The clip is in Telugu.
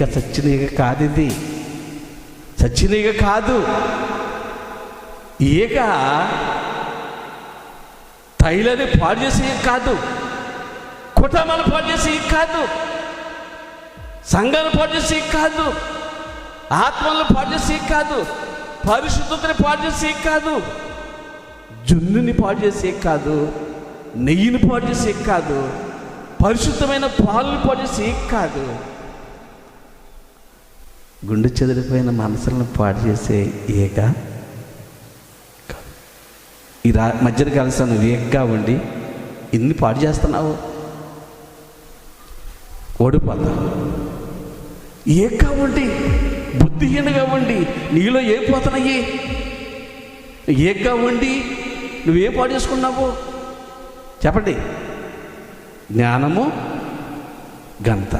ఇంకా చచ్చిన ఈగ కాదు ఇది చచ్చిన ఈగ కాదు. ఈగ తైలని పాడు చేసే కాదు. కుటుంబాలు పాడు చేసే కాదు. సంఘాలు పాడు చేసే కాదు. ఆత్మలను పాడు చేసే కాదు. పరిశుద్ధతని పాడు చేసే కాదు. జున్నుని పాడు చేసే కాదు. నెయ్యిని పాడు చేసే కాదు. పరిశుద్ధమైన పాలను పాడు చేసే కాదు. గుండె చెదిరిపోయిన మనసులను పాడు చేసే ఏక ఈ రా మధ్యన కలిసి నువ్వు ఏగ్గా ఉండి ఇన్ని పాడు చేస్తున్నావు. ఓడిపోతావు ఏగ్గా ఉండి బుద్ధిహీనగా ఉండి నీలో ఏ పోతున్నాయి? ఏగ్గా ఉండి నువ్వేం పాడు చేసుకున్నావు? చెప్పండి. జ్ఞానము గంత